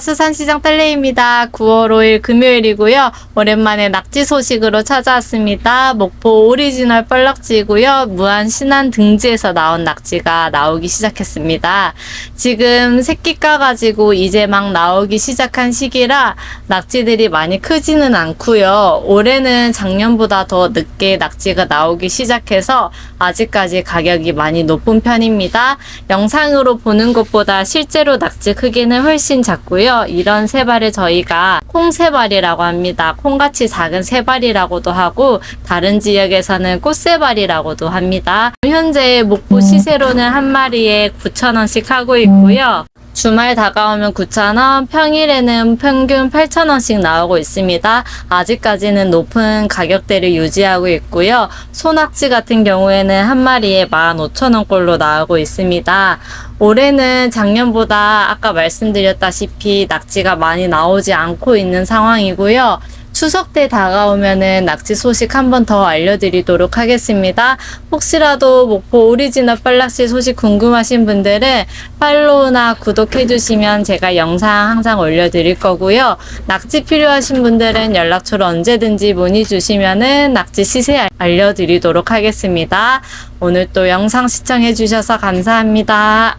수산시장 딸레입니다. 9월 5일 금요일이고요. 오랜만에 낙지 소식으로 찾아왔습니다. 목포 오리지널 뻘락지고요. 무안 신안 등지에서 나온 낙지가 나오기 시작했습니다. 지금 새끼 까가지고 이제 막 나오기 시작한 시기라 낙지들이 많이 크지는 않고요. 올해는 작년보다 더 늦게 낙지가 나오기 시작해서 아직까지 가격이 많이 높은 편입니다. 영상으로 보는 것보다 실제로 낙지 크기는 훨씬 작 고요. 이런 세발을 저희가 콩세발이라고 합니다. 콩같이 작은 세발이라고도 하고 다른 지역에서는 꽃세발이라고도 합니다. 현재 목포 시세로는 한 마리에 9,000원씩 하고 있고요. 주말 다가오면 9,000원, 평일에는 평균 8,000원씩 나오고 있습니다. 아직까지는 높은 가격대를 유지하고 있고요. 소낙지 같은 경우에는 한 마리에 15,000원꼴로 나오고 있습니다. 올해는 작년보다 아까 말씀드렸다시피 낙지가 많이 나오지 않고 있는 상황이고요. 추석 때 다가오면은 낙지 소식 한 번 더 알려드리도록 하겠습니다. 혹시라도 목포 오리지널 빨락시 소식 궁금하신 분들은 팔로우나 구독해주시면 제가 영상 항상 올려드릴 거고요. 낙지 필요하신 분들은 연락처로 언제든지 문의 주시면은 낙지 시세 알려드리도록 하겠습니다. 오늘 또 영상 시청해주셔서 감사합니다.